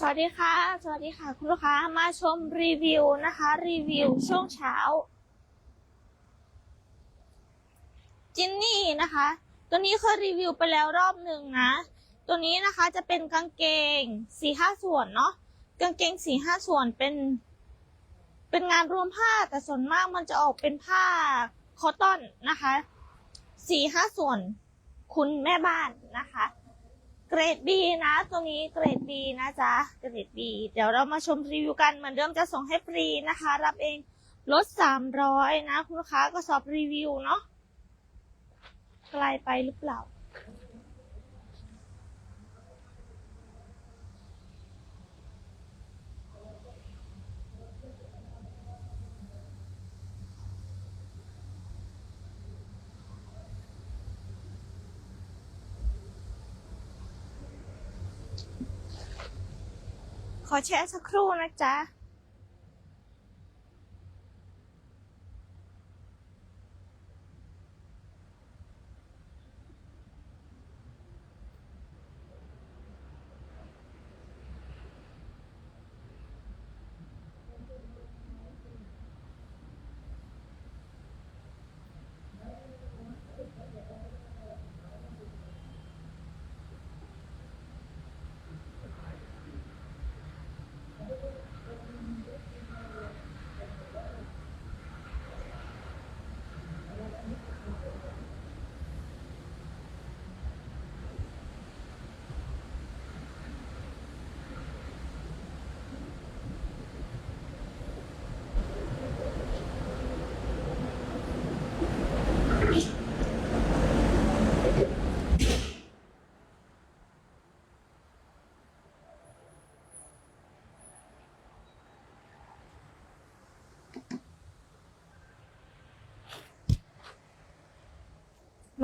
สวัสดีค่ะ สวัสดีค่ะ คุณลูกค้ามาชมรีวิวนะคะ รีวิวช่วงเช้า จินนี่นะคะ ตัวนี้เคยรีวิวไปแล้วรอบหนึ่งนะ ตัวนี้นะคะจะเป็นกางเกงสี่ห้าส่วนเนาะกางเกงสี่ห้าส่วนเป็น เป็นงานรวมผ้าแต่ส่วนมากมันจะออกเป็นผ้าคอตตอนนะคะสี่ห้าส่วน คุณแม่บ้านนะคะ เกรด B นะ ตัวนี้เกรด B นะจ๊ะ เกรด B เดี๋ยวเรามาชมรีวิวกันเหมือนเดิมจะส่งให้ฟรีนะคะ รับเองลด300นะ คุณลูกค้าก็สอบรีวิวเนาะไกลไปหรือเปล่า ขอแชร์สักครู่นะจ๊ะ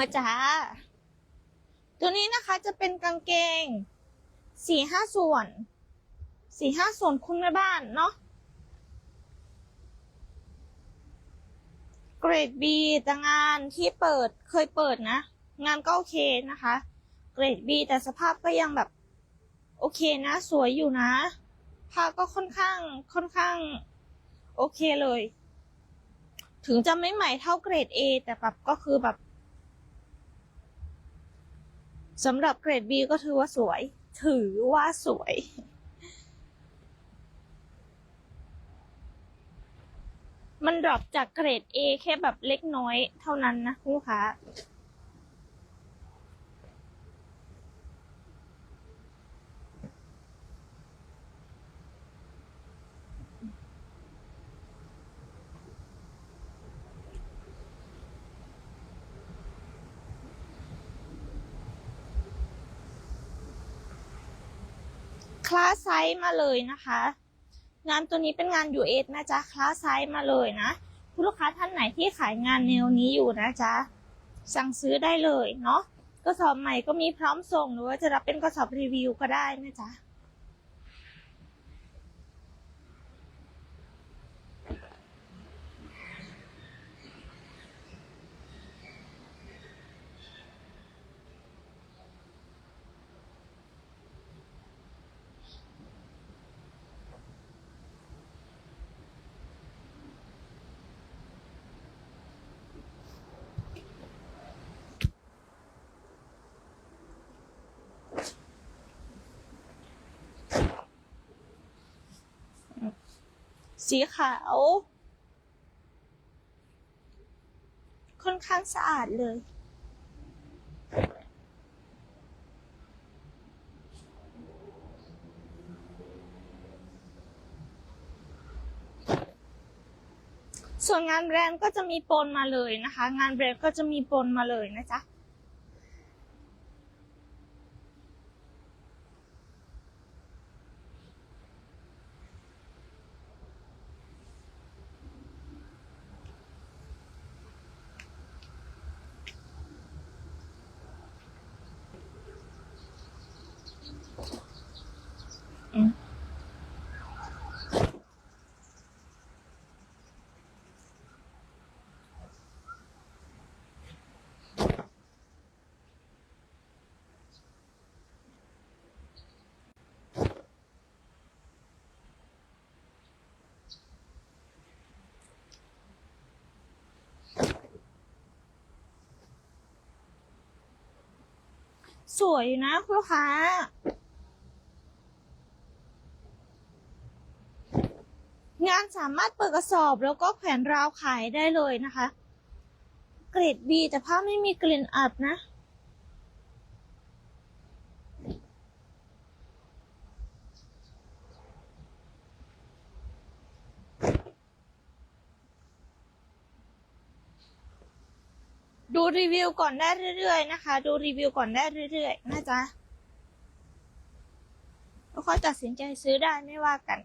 มาจ้า ตัวนี้นะคะจะเป็นกางเกงสี่ห้าส่วนสี่ห้าส่วนคุณแม่บ้านเนาะเกรด B แต่งานที่เปิดเคยเปิดนะ งานก็โอเคนะคะ เกรด B แต่สภาพก็ยังแบบ โอเคนะ สวยอยู่นะผ้าก็ค่อนข้างค่อนข้าง โอเคเลย ถึงจะไม่ใหม่เท่าเกรด A แต่แบบก็คือแบบ สำหรับเกรด B ก็ถือว่าสวย ถือว่าสวย มันดรอปจากเกรด A แค่แบบเล็กน้อยเท่านั้นนะคุณลูกค้า คลาสไซส์มาเลยนะคะ งานตัวนี้เป็นงาน US นะจ๊ะคลาสไซส์มาเลยนะคุณลูกค้าท่านไหนที่ขายงานแนวนี้อยู่นะจ๊ะสั่งซื้อได้เลยเนาะกระสอบใหม่ก็มีพร้อมส่งหรือว่าจะรับเป็นกระสอบรีวิวก็ได้นะจ๊ะ สีขาว ค่อนข้างสะอาดเลย ส่วนงานแบรนด์ก็จะมีปนมาเลยนะคะ งานแบรนด์ก็จะมีปนมาเลยนะจ๊ะ สวยนะคุณลูกค้า งานสามารถเปิดกระสอบแล้วก็แขวนราวขายได้เลยนะคะ เกรด B แต่ผ้าไม่มีกลิ่นอับนะ ดูรีวิวก่อนได้เรื่อยๆนะคะ ดูรีวิวก่อนได้เรื่อยๆนะจ๊ะแล้วค่อยตัดสินใจซื้อได้ไม่ว่ากัน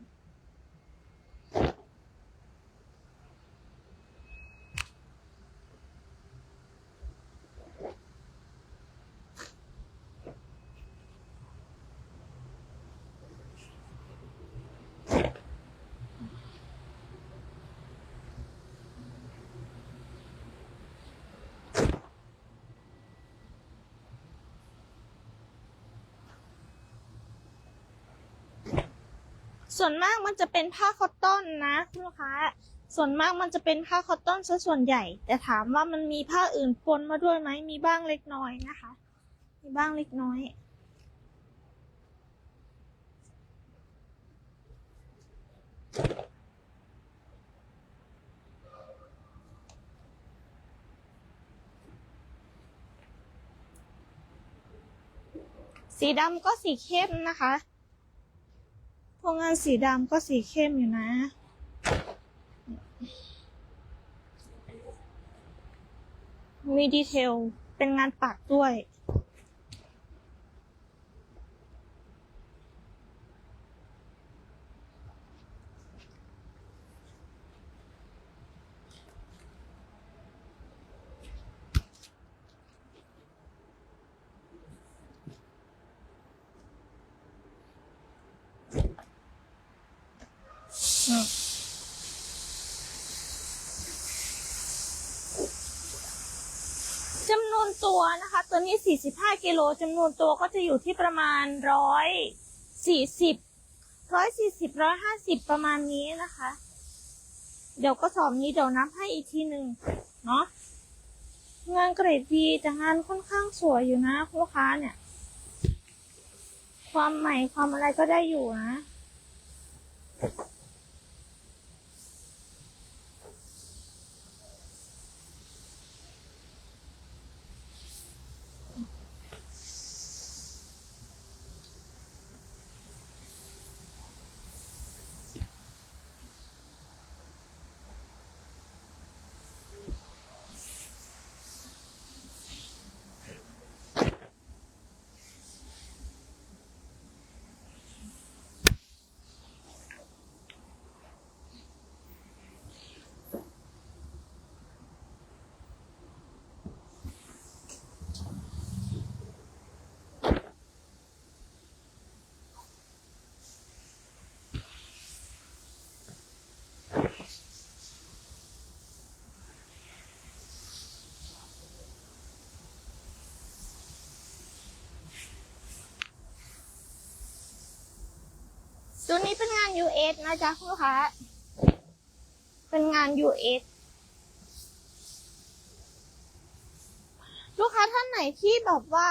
ส่วนมากมันจะเป็นผ้าคอตตอนนะคุณลูกค้า ส่วนมากมันจะเป็นผ้าคอตตอนซะส่วนใหญ่ แต่ถามว่ามันมีผ้าอื่นปนมาด้วยไหมมีบ้างเล็กน้อยนะคะ มีบ้างเล็กน้อยสีดำก็สีเข้มนะคะ พวงงานสีดำก็สีเข้มอยู่นะ มีดีเทล เป็นงานปักด้วย จำนวน ตัวนะคะ ตัวนี้ 45กิโลจำนวนตัวก็จะอยู่ที่ประมาณ 140 140 150 ประมาณนี้นะคะ เดี๋ยวก็สอบนี้เดี๋ยวนับให้อีกทีหนึ่งเนาะงานเกรดดีแต่งานค่อนข้างสวยอยู่นะลูกค้าเนี่ย ความใหม่ความอะไรก็ได้อยู่นะ ตัวนี้เป็นงาน US นะจ๊ะคุณลูกค้า เป็นงาน US ลูกค้าท่านไหนที่แบบว่า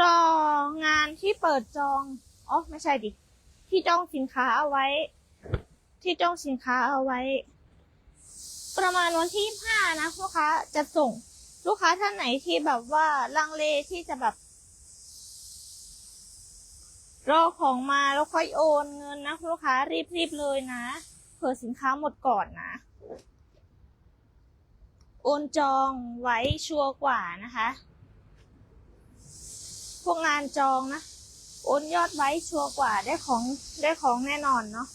รองานที่เปิดจองอ๋อไม่ใช่ดิ ที่จองสินค้าเอาไว้ ที่จองสินค้าเอาไว้ ประมาณวันที่ห้านะลูกค้าจะส่ง ลูกค้าท่านไหนที่แบบว่าลังเลที่จะแบบ รอของมาแล้วค่อยโอนเงินนะคุณลูกค้ารีบๆเลยนะ เผื่อสินค้าหมดก่อนนะ โอนจองไว้ชัวร์กว่านะคะ พวกงานจองนะ โอนยอดไว้ชัวร์กว่าได้ของได้ของแน่นอนเนาะ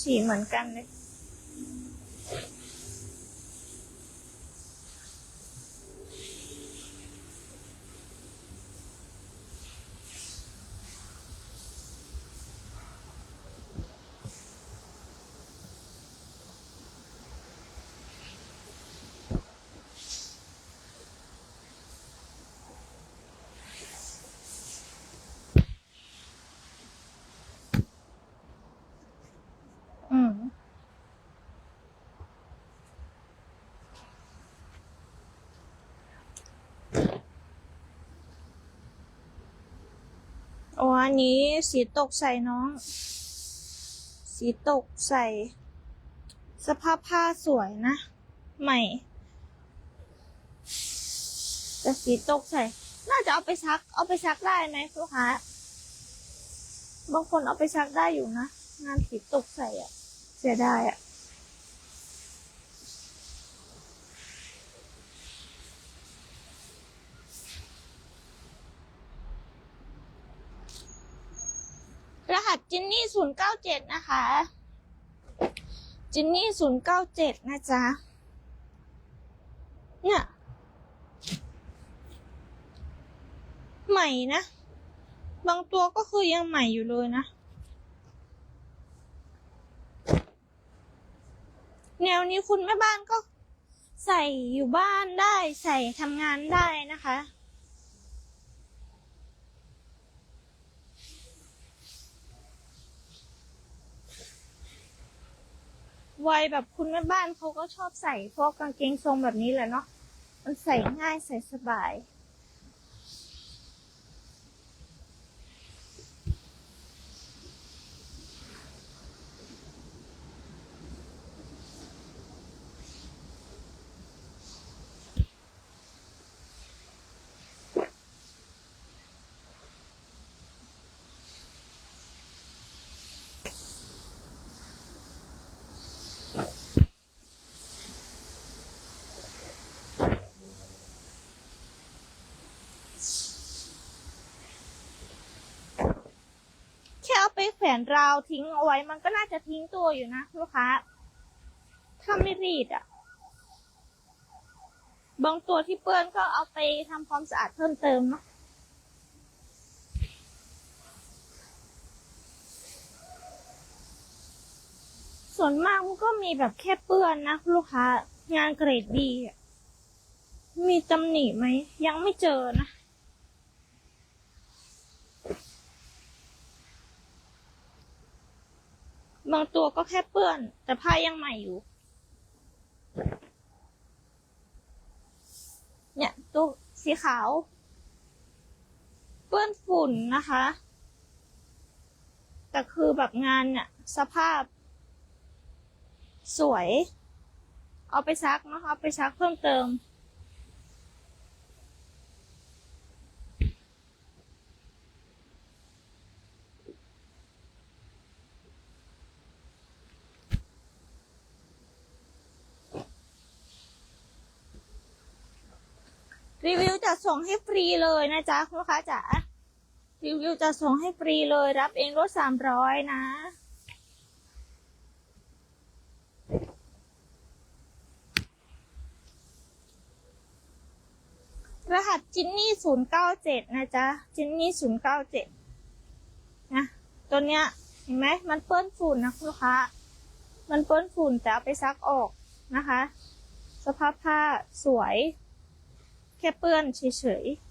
สีเหมือนกันเลย อืม อันนี้สีตกใส่น้อง สีตกใส่ สภาพผ้าสวยนะ ใหม่ แต่สีตกใส่ น่าจะเอาไปซัก เอาไปซักได้ไหมลูกค้า บางคนเอาไปซักได้อยู่นะ งานสีตกใส่อะเสียดายอะรหัส จินนี่ศูนย์เก้าเจ็ดนะคะ จินนี่ศูนย์เก้าเจ็ดนะจ๊ะ เนี่ย ใหม่นะ บางตัวก็คือยังใหม่อยู่เลยนะ แนวนี้คุณแม่บ้านก็ใส่อยู่บ้านได้ใส่ทำงานได้นะคะ วัยแบบคุณแม่บ้านเขาก็ชอบใส่พวกกางเกงทรงแบบนี้แหละเนาะ มันใส่ง่ายใส่สบาย แค่เอาไปแขวนราวทิ้งเอาไว้ มันก็น่าจะทิ้งตัวอยู่นะลูกค้า ถ้าไม่รีดอะ่ะ บางตัวที่เปื้อนก็เอาไปทำความสะอาดเพิ่มเติมเนาะส่วนมากมันก็มีแบบแค่เปื้อนนะลูกค้า งานเกรดดีอะมีตำหนิไหม ยังไม่เจอนะ บางตัวก็แค่เปื้อน แต่ผ้ายังใหม่อยู่ เนี่ยตัวสีขาว เปื้อนฝุ่นนะคะ แต่คือแบบงานเนี่ยสภาพ สวย เอาไปซักนะคะเอาไปซักเพิ่มเติม รีวิวจะส่งให้ฟรีเลยนะจ๊ะคุณลูกค้าจ๋ารีวิวจะส่งให้ฟรีเลย รับเองรถสามร้อยนะ รหัสจินนี่ศูนย์เก้าเจ็ดนะจ๊ะ จินนี่ศูนย์เก้าเจ็ดนะ ตัวเนี้ยเห็นไหมมันเปื้อนฝุ่นนะคุณลูกค้า มันเปื้อนฝุ่นแต่เอาไปซักออกนะคะ สภาพผ้าสวย แค่เปื้อนเฉยๆ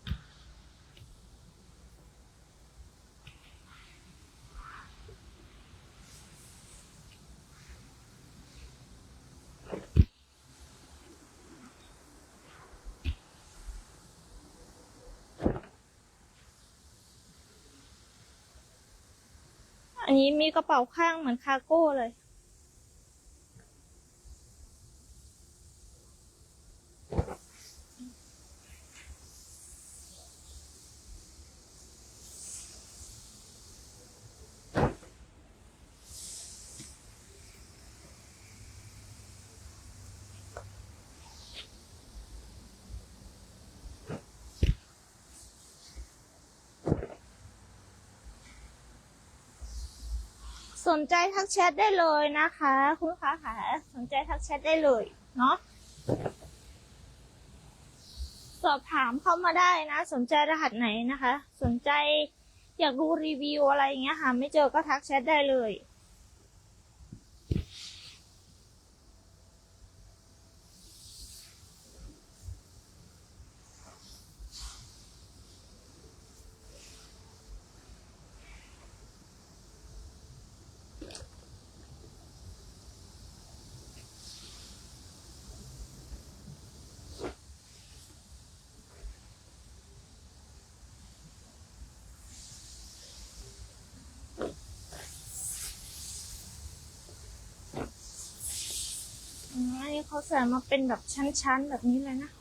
อันนี้มีกระเป๋าข้างเหมือนคาร์โก้เลย สนใจทักแชทได้เลยนะคะ คุณลูกค้าค่ะสนใจทักแชทได้เลยเนาะสอบถามเข้ามาได้นะ สนใจรหัสไหนนะคะ สนใจอยากดูรีวิวอะไรอย่างเงี้ยค่ะ ไม่เจอก็ทักแชทได้เลย เขาใส่มาเป็นแบบชั้นๆแบบนี้เลยนะ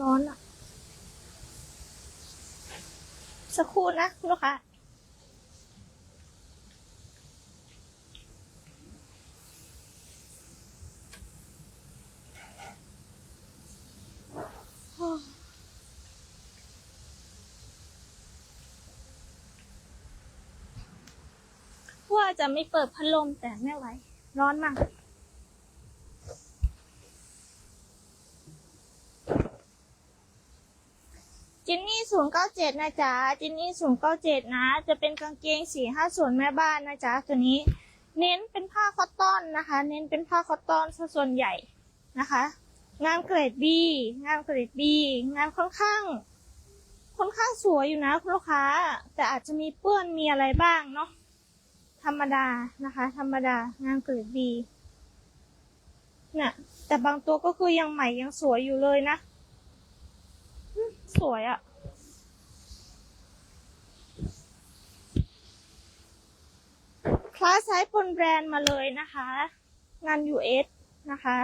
ร้อนอะสักครู่นะลูกค้า ว่าจะไม่เปิดพัดลมแต่ไม่ไหว ร้อนมาก จินนี่ศูนย์เก้าเจ็ดนะจ๊ะ จินนี่ศูนย์เก้าเจ็ดนะ จะเป็นกางเกงสี่ห้าส่วนแม่บ้านนะจ๊ะ ตัวนี้ เน้นเป็นผ้าคอตตอนนะคะ เน้นเป็นผ้าคอตตอนส่วนใหญ่นะคะ งานเกรดบีงานเกรดบีงานค่อนข้างค่อนข้างสวยอยู่นะคุณลูกค้า แต่อาจจะมีเปื้อนมีอะไรบ้างเนาะ ธรรมดานะคะ ธรรมดางานเกรดดีเนี่ยแต่บางตัวก็คือยังใหม่ยังสวยอยู่เลยนะ สวยอะคลาสไซส์ปนแบรนด์มาเลยนะคะ งาน US นะคะ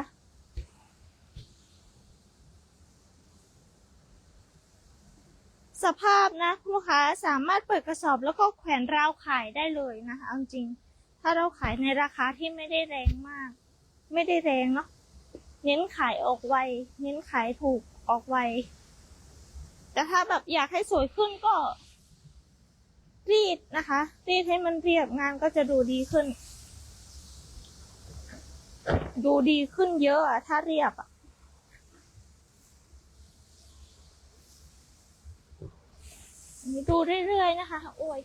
สภาพนะคุณลูกค้าสามารถเปิดกระสอบแล้วก็แขวนราวขายได้เลยนะคะเอาจริง ถ้าเราขายในราคาที่ไม่ได้แรงมาก ไม่ได้แรงเนาะเน้นขายออกไวเน้นขายถูกออกไวแต่ถ้าแบบอยากให้สวยขึ้นก็ รีดนะคะ รีดให้มันเรียบงานก็จะดูดีขึ้น ดูดีขึ้นเยอะอะถ้าเรียบอะ ดูเรื่อยๆนะคะโอ้ย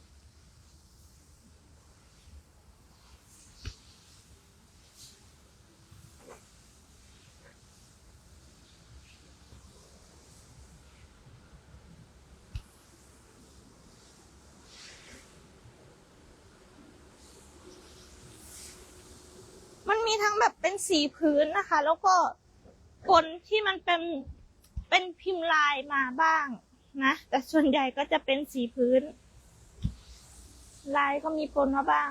มันมีทั้งแบบเป็นสีพื้นนะคะ แล้วก็ปนที่มันเป็นเป็นพิมพ์ลายมาบ้าง นะแต่ส่วนใหญ่ก็จะเป็นสีพื้น ลายก็มีปนมาบ้าง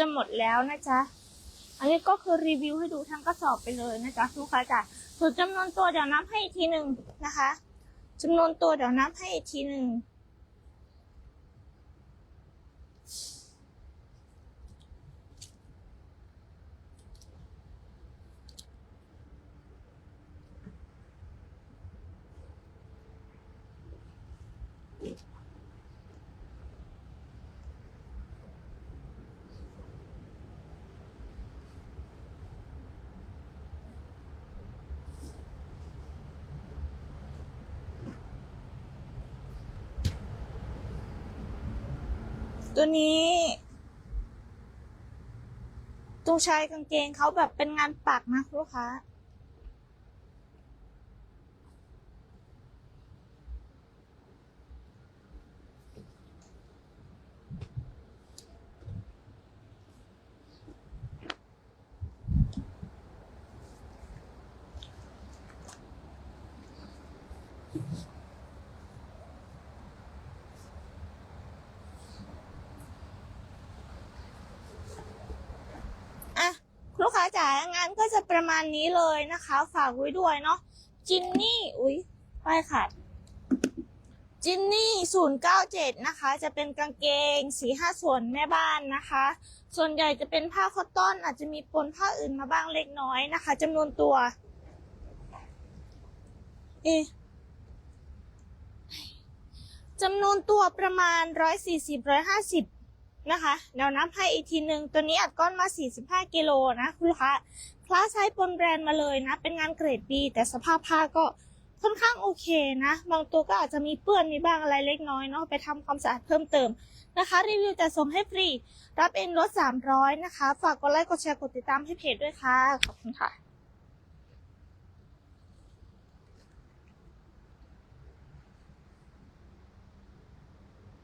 จะหมดแล้วนะจ๊ะ อันนี้ก็คือรีวิวให้ดูทั้งกระสอบไปเลยนะจ๊ะลูกค้าจ๋าส่วนจำนวนตัวเดี๋ยวนับให้อีกทีหนึ่งนะคะจำนวนตัวเดี๋ยวนับให้อีกทีหนึ่ง ตัวนี้ ตรงชายกางเกงเขาแบบเป็นงานปักนะลูกค้า อะลูก ค้าจ๋างานก็จะประมาณนี้เลยนะคะ ฝากไว้ด้วยเนาะจินนี่ อุ๊ยป้ายขาดจินนี่ 097 นะคะ จะเป็นกางเกงสีห้าส่วนแม่บ้านนะคะ ส่วนใหญ่จะเป็นผ้าคอตตอน อาจจะมีปนผ้าอื่นมาบ้างเล็กน้อยนะคะจำนวนตัว เอะจำนวนตัวประมาณ 140-150 นะคะเดี๋ยวนับให้อีกทีหนึ่งตัวนี้อัดก้อนมา 45กิโลนะคุณลูกค้าคลาสใช้ปนแบรนด์มาเลยนะ เป็นงานเกรด B แต่สภาพผ้าก็ค่อนข้างโอเคนะ บางตัวก็อาจจะมีเปื้อนมีบ้างอะไรเล็กน้อยเนาะไปทำความสะอาดเพิ่มเติมนะคะ รีวิวจะส่งให้ฟรี รับเองลด300นะคะ ฝากกดไลค์กดแชร์กดติดตามให้เพจด้วยค่ะ ขอบคุณค่ะ